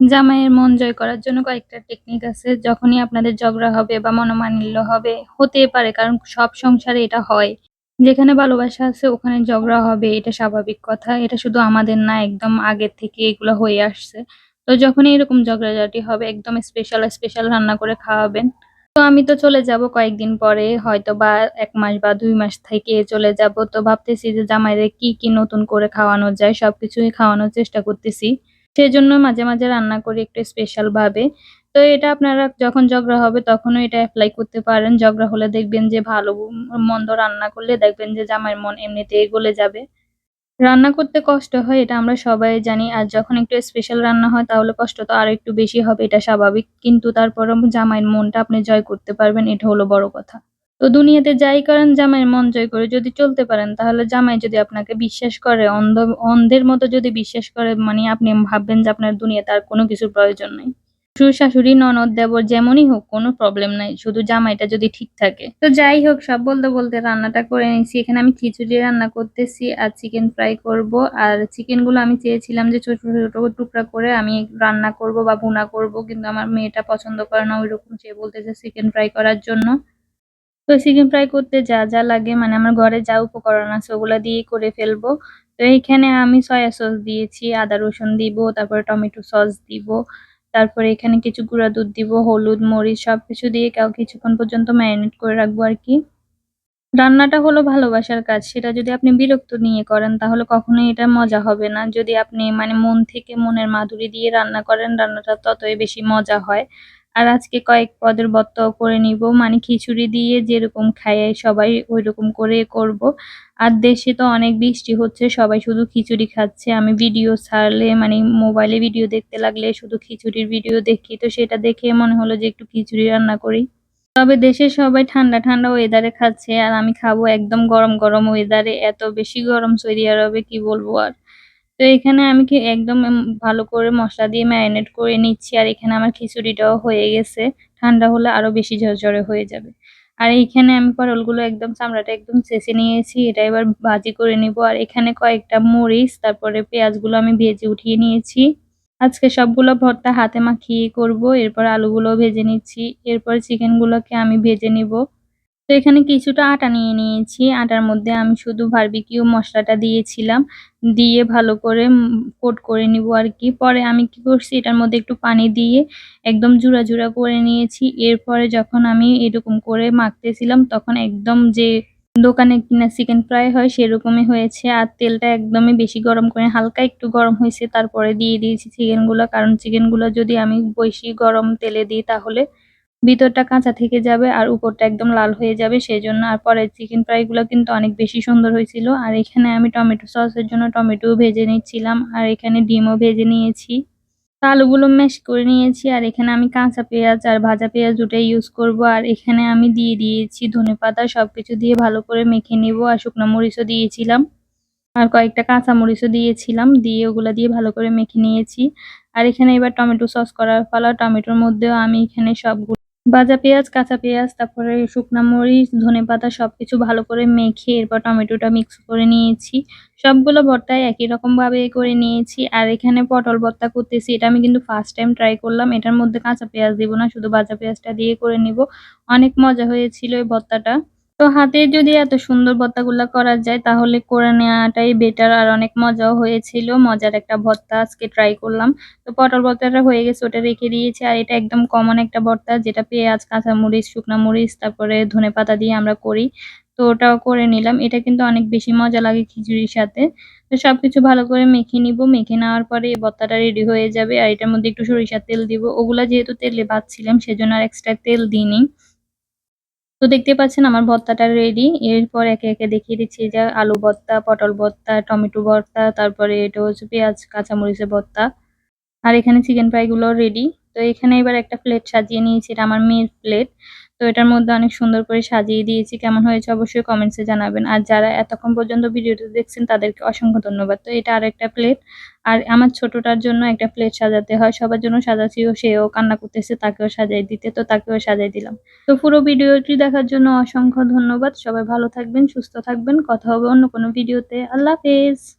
জামাইয়ের মন জয় করার জন্য কয়েকটা টেকনিক আছে। যখনই আপনাদের ঝগড়া হবে বা মনোমালিন্য হবে, হতেই পারে কারণ সব সংসারে এটা হয়। যেখানে ভালোবাসা আছে ওখানে ঝগড়া হবে এটা স্বাভাবিক কথা। এটা শুধু আমাদের না একদম আগের থেকে এগুলো হয়ে আসছে। তো যখনই এরকম ঝগড়াঝাটি হবে একদম স্পেশাল, স্পেশাল রান্না করে খাওয়াবেন। তো আমি তো চলে যাব কয়েকদিন পরে হয়তো বা এক মাস বা দুই মাস থেকে চলে যাব। তো ভাবতেছি যে জামাইদের কি, কি নতুন করে খাওয়ানো যায় সবকিছুই খাওয়ানোর চেষ্টা করতেছি। সেজন্য মাঝে, মাঝে রান্না করি একটু স্পেশাল ভাবে। তো এটা আপনারা যখন ঝগড়া হবে তখনও এটা অ্যাপ্লাই করতে পারেন। ঝগড়া হলে দেখবেন যে ভালো মন্দ রান্না করলে দেখবেন যে জামাইয়ের মন এমনিতেই গলে যাবে। রান্না করতে কষ্ট হয় এটা আমরা সবাই জানি। আর যখন একটু স্পেশাল রান্না হয় তাহলে কষ্ট তো আর একটু বেশি হবে এটা স্বাভাবিক। কিন্তু তারপরেও জামাইয়ের মনটা আপনি জয় করতে পারবেন এটা হলো বড় কথা। তো দুনিয়াতে যাই করেন জামাইয়ের মন জয় করে যদি চলতে পারেন তাহলে জামাই যদি আপনাকে বিশ্বাস করে অন্ধ অন্ধের মতো যদি বিশ্বাস করে মানে আপনি ভাববেন যে আপনার দুনিয়াতে আর কোনো কিছুর প্রয়োজন নাই। শ্বশুর, শাশুড়ি, ননদ, দেবর যেমনই হোক কোনো প্রবলেম নাই। শুধু জামাইটা যদি ঠিক থাকে। তো যাই হোক সব বলতে, বলতে রান্নাটা করে নিয়েছি। এখানে আমি খিচুড়ি রান্না করতেছি আর চিকেন ফ্রাই করব। আর চিকেনগুলো আমি চেয়েছিলাম যে ছোট, ছোট টুকরা করে আমি রান্না করব বা ভুনা করব। কিন্তু আমার মেয়েটা পছন্দ করে না ঐরকম। সে বলতেছে চিকেন ফ্রাই করার জন্য। তো চিকেন ফ্রাই করতে যা, যা লাগে মানে আমার ঘরে যা উপকরণ আছে ওগুলা দিয়েই করে ফেলব। তো এইখানে আমি সয়া সস দিয়েছি, আদা রসুন দিব, তারপরে টমেটো সস দিব। তারপরে এখানে কিছু গুঁড়া দুধ দিব, হলুদ, মরিচ সব কিছু দিয়ে কাউ কিছুক্ষণ পর্যন্ত ম্যারিনেট করে রাখব আর কি রান্নাটা হলো ভালোবাসার কাজ। সেটা যদি আপনি বিরক্ত নিয়ে করেন তাহলে কখনোই এটা মজা হবে না। যদি আপনি মানে মন থেকে মনের মাধুরী দিয়ে রান্না করেন রান্নাটা ততই বেশি মজা হয়। আর আজকে কয়েক পদের ভর্তাও করে নিব। মানে খিচুড়ি দিয়ে যেরকম খায় সবাই ঐরকম করে করব। আর দেশে তো অনেক বৃষ্টি হচ্ছে সবাই শুধু খিচুড়ি খাচ্ছে। আমি ভিডিও ছাড়লে মানে মোবাইলে ভিডিও দেখতে লাগলে শুধু খিচুড়ির ভিডিও দেখি। তো সেটা দেখে মনে হলো যে একটু খিচুড়ি রান্না করি। তবে দেশের সবাই ঠান্ডা, ঠান্ডা ওয়েদারে খাচ্ছে আর আমি খাব একদম গরম, গরম ওয়েদারে। এত বেশি গরম সৌদি আরবে কি বলব আর। তো এখানে আমি কি একদম ভালো করে মশলা দিয়ে ম্যারিনেট করে নিচ্ছি আর এখানে আমার খিচুড়িটাও হয়ে গেছে। ঠান্ডা হলে আরও বেশি ঝরঝরে হয়ে যাবে। আর এইখানে আমি পটলগুলো একদম চামড়াটা একদম চেঁচে নিয়েছি। এটা এবার ভাজি করে নিব। আর এখানে কয়েকটা মরিচ, তারপরে পেঁয়াজগুলো আমি ভেজে উঠিয়ে নিয়েছি। আজকে সবগুলো ভর্তা হাতে মাখিয়ে করব। এরপর আলুগুলো ভেজে নিচ্ছি। এরপর চিকেনগুলোকে আমি ভেজে নিব। তো এখানে কিছুটা আটা নিয়ে নিয়েছি। আটার মধ্যে আমি শুধু বারবিকিউ মশলাটা দিয়েছিলাম। দিয়ে ভালো করে কোট করে নিব আর কি পরে আমি কি করছি এটার মধ্যে একটু পানি দিয়ে একদম জুড়া, জুড়া করে নিয়েছি। এরপরে যখন আমি এরকম করে মাখতেছিলাম তখন একদম যে দোকানে কিনা চিকেন ফ্রাই হয় সেরকমই হয়েছে। আর তেলটা একদমই বেশি গরম করে হালকা একটু গরম হয়েছে তারপরে দিয়ে দিয়েছি চিকেনগুলো। কারণ চিকেনগুলো যদি আমি বেশি গরম তেলে দিই তাহলে ভিতরটা কাঁচা থেকে যাবে আর উপরটা একদম লাল হয়ে যাবে সেই জন্য আর পরে চিকেন ফ্রাইগুলো কিন্তু অনেক বেশি সুন্দর হয়েছিল। আর এখানে আমি টমেটো সসের জন্য টমেটো ভেজে নিচ্ছিলাম আর এখানে ডিমও ভেজে নিয়েছি। আলুগুলো ম্যাশ করে নিয়েছি আর এখানে আমি কাঁচা পেঁয়াজ আর ভাজা পেঁয়াজ দুটাই ইউজ করব। আর এখানে আমি দিয়ে দিয়েছি ধনে পাতা সব কিছু দিয়ে ভালো করে মেখে নিব আর শুকনো মরিচও দিয়েছিলাম। আর কয়েকটা কাঁচা মরিচও দিয়েছিলাম, দিয়ে ওগুলো দিয়ে ভালো করে মেখে নিয়েছি। আর এখানে এবার টমেটো সস করার ফলে টমেটোর মধ্যেও আমি এখানে সবগুলো ভাজা পেঁয়াজ, কাঁচা পেঁয়াজ, তারপরে শুকনা মরিচ ধনেপাতা সবকিছু ভালো করে মেখে এরপর টমেটোটা মিক্স করে নিয়েছি। সবগুলো ভর্তায় একই রকম ভাবে করে নিয়েছি। আর এখানে পটল ভর্তা করতেছি, এটা আমি কিন্তু ফার্স্ট টাইম ট্রাই করলাম। এটার মধ্যে কাঁচা পেঁয়াজ দিব না, শুধু ভাজা পেঁয়াজটা দিয়ে করে নিব। অনেক মজা হয়েছিল এই ভর্তাটা। তো হাতে যদি এত সুন্দর ভর্তাগুলো করা যায়, তাহলে করে নেওয়াটাই বেটার আর অনেক মজাও হয়েছিল, মজার একটা ভর্তা আজকে ট্রাই করলাম। তো পটল ভর্তাটা হয়ে গেছে, ওটা রেখে দিয়েছি। আর এটা একদম কমন একটা ভর্তা, যেটা পেঁয়াজ, কাঁচামরিচ, শুকনো মরিচ, তারপরে ধনে পাতা দিয়ে আমরা করি। তো ওটাও করে নিলাম। এটা কিন্তু অনেক বেশি মজা লাগে খিচুড়ির সাথে। তো সবকিছু ভালো করে মেখে নিব। মেখে নেওয়ার পরে এই ভর্তাটা রেডি হয়ে যাবে। আর এটার মধ্যে একটু সরিষার তেল দিব। ওগুলা যেহেতু তেলে ভাজছিলাম, সেজন্য আর এক্সট্রা তেল দিইনি। তো দেখতে পাচ্ছেন আমার ভর্তাটা রেডি এরপর একে একে দেখিয়ে দিচ্ছি যে আলু ভর্তা পটল ভর্তা টমেটো ভর্তা, তারপরে এটা হচ্ছে পেঁয়াজ, কাঁচামরিচের ভর্তা। আর এখানে চিকেন ফ্রাইগুলো রেডি তো এখানে এবার একটা প্লেট সাজিয়ে নিয়েছি, এটা আমার মেয়ের প্লেট তো এটার মধ্যে অনেক সুন্দর করে সাজিয়ে দিয়েছি। কেমন হয়েছে অবশ্যই কমেন্টসে জানাবেন। আর যারা এতক্ষণ পর্যন্ত ভিডিওটি দেখছেন, তাদেরকে অসংখ্য ধন্যবাদ। তো এটা আর একটা প্লেট আর আমার ছোটটার জন্য একটা প্লেট সাজাতে হয়। সবার জন্য সাজাচ্ছি ও সেও কান্না করতেছে, তাকেও সাজাই দিতে। তো তাকেও সাজাই দিলাম। তো পুরো ভিডিওটি দেখার জন্য অসংখ্য ধন্যবাদ। সবাই ভালো থাকবেন, সুস্থ থাকবেন। কথা হবে অন্য কোনো ভিডিওতে। আল্লাহ হাফেজ।